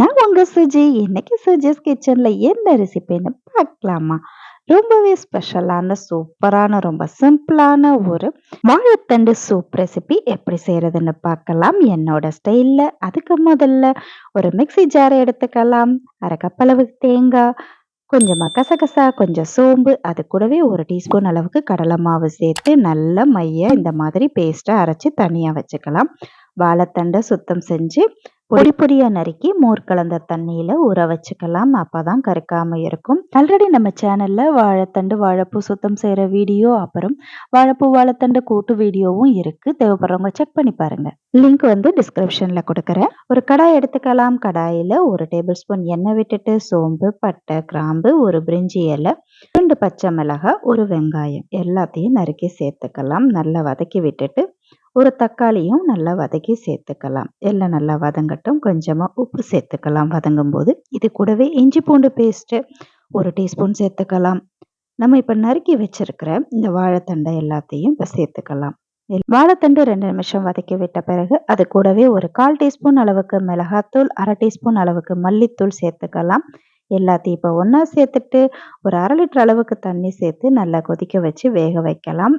நான் உங்க சுஜி. இன்னைக்கு சுஜிஸ் கிச்சன்ல என்ன ரெசிபின்னு பார்க்கலாமா? ரொம்பவே ஸ்பெஷலான, சூப்பரான, ரொம்ப சிம்பிளான ஒரு வாழைத்தண்டு சூப் ரெசிபி எப்படி செய்கிறதுன்னு பார்க்கலாம். என்னோட ஸ்டைல்ல. அதுக்கு முதல்ல ஒரு மிக்ஸி ஜாரை எடுத்துக்கலாம். 1/2 தேங்காய், கொஞ்சமாக கசகசா, கொஞ்சம் சோம்பு, அது கூடவே ஒரு டீஸ்பூன் அளவுக்கு கடலை மாவு சேர்த்து நல்ல மைய இந்த மாதிரி பேஸ்ட்டாக அரைச்சி தனியாக வச்சுக்கலாம். வாழைத்தண்டை சுத்தம் செஞ்சு பொடி பொடியா நறுக்கி மோர் கலந்த தண்ணியில ஊற வச்சுக்கலாம். அப்பதான் கருக்காம இருக்கும். ஆல்ரெடி நம்ம சேனல்ல வாழைத்தண்டு, வாழைப்பூ சுத்தம் செய்கிற வீடியோ, அப்புறம் வாழைப்பூ, வாழைத்தண்டு கூட்டு வீடியோவும் இருக்கு. தேவைப்படுறவங்க செக் பண்ணி பாருங்க. லிங்க் வந்து டிஸ்கிரிப்ஷன்ல கொடுக்குறேன் ஒரு கடாய் எடுத்துக்கலாம். கடாயில ஒரு டேபிள் ஸ்பூன் எண்ணெய் விட்டுட்டு சோம்பு, பட்டை, கிராம்பு, ஒரு பிரிஞ்சி இலை, ரெண்டு பச்சை மிளகாய், ஒரு வெங்காயம் எல்லாத்தையும் நறுக்கி சேர்த்துக்கலாம். நல்லா வதக்கி விட்டுட்டு, ஒரு தக்காளியும் நல்லா வதக்கி சேர்த்துக்கலாம். எல்லாம் நல்லா வதங்கட்டும். கொஞ்சமாக உப்பு சேர்த்துக்கலாம் வதங்கும்போது. இது கூடவே இஞ்சி பூண்டு பேஸ்ட்டு ஒரு டீஸ்பூன் சேர்த்துக்கலாம். நம்ம இப்போ நறுக்கி வச்சிருக்கிற இந்த வாழைத்தண்டை எல்லாத்தையும் இப்போ சேர்த்துக்கலாம். வாழைத்தண்டு ரெண்டு நிமிஷம் வதக்கி விட்ட பிறகு, அது கூடவே ஒரு 1/4 டீஸ்பூன் அளவுக்கு மிளகாத்தூள், அரை டீஸ்பூன் அளவுக்கு மல்லித்தூள் சேர்த்துக்கலாம். எல்லாத்தையும் இப்போ ஒன்றா சேர்த்துட்டு, ஒரு அரை லிட்டர் அளவுக்கு தண்ணி சேர்த்து நல்லா கொதிக்க வச்சு வேக வைக்கலாம்.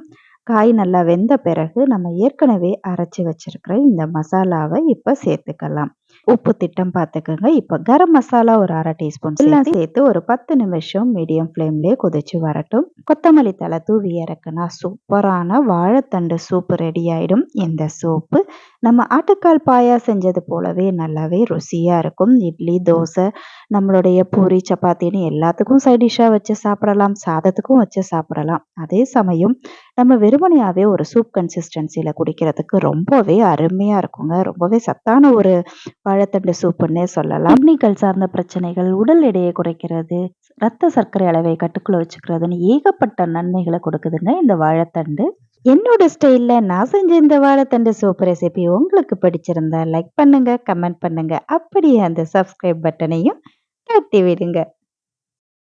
காய் நல்லா வெந்த பிறகு, நம்ம ஏற்கனவே அரைச்சு வச்சிருக்கிற இந்த மசாலாவை இப்போ சேர்த்துக்கலாம். உப்பு திட்டம் பார்த்துக்கங்க. இப்ப கரம் மசாலா ஒரு 1/2 டீஸ்பூன் எல்லாம் சேர்த்து ஒரு 10 நிமிஷம் மீடியம் ஃப்ளேம்லயே கொதிச்சு வரட்டும். கொத்தமல்லி தழை தூவி இறக்குனா சூப்பரான வாழைத்தண்டு சூப் ரெடி ஆயிடும். இந்த சூப்பு நம்ம ஆட்டுக்கால் பாயா செஞ்சது போலவே நல்லாவே ருசியா இருக்கும். இட்லி, தோசை, நம்மளுடைய பூரி, சப்பாத்தின்னு எல்லாத்துக்கும் சைட் வச்சு சாப்பிடலாம். சாதத்துக்கும் வச்சு சாப்பிடலாம். அதே சமயம் நம்ம வெறுமனையாவே ஒரு சூப் கன்சிஸ்டன்சில குடிக்கிறதுக்கு ரொம்பவே அருமையா இருக்குங்க. ரொம்பவே சத்தான ஒரு வாழைத்தண்டு சூப்புன்னே சொல்லலாம். கிட்னிகள் சார்ந்த பிரச்சனைகள், உடல் எடையை குறைக்கிறது, ரத்த சர்க்கரை அளவை கட்டுக்குள்ள வச்சுக்கிறதுன்னு ஏகப்பட்ட நன்மைகளை கொடுக்குதுங்க இந்த வாழைத்தண்டு. என்னோட ஸ்டைலில் நான் செஞ்ச இந்த வாழைத்தண்டு சூப் ரெசிபி உங்களுக்கு பிடிச்சிருந்தா லைக் பண்ணுங்க, கமெண்ட் பண்ணுங்க. அப்படியே அந்த சப்ஸ்கிரைப் பட்டனையும் தட்டி விடுங்க.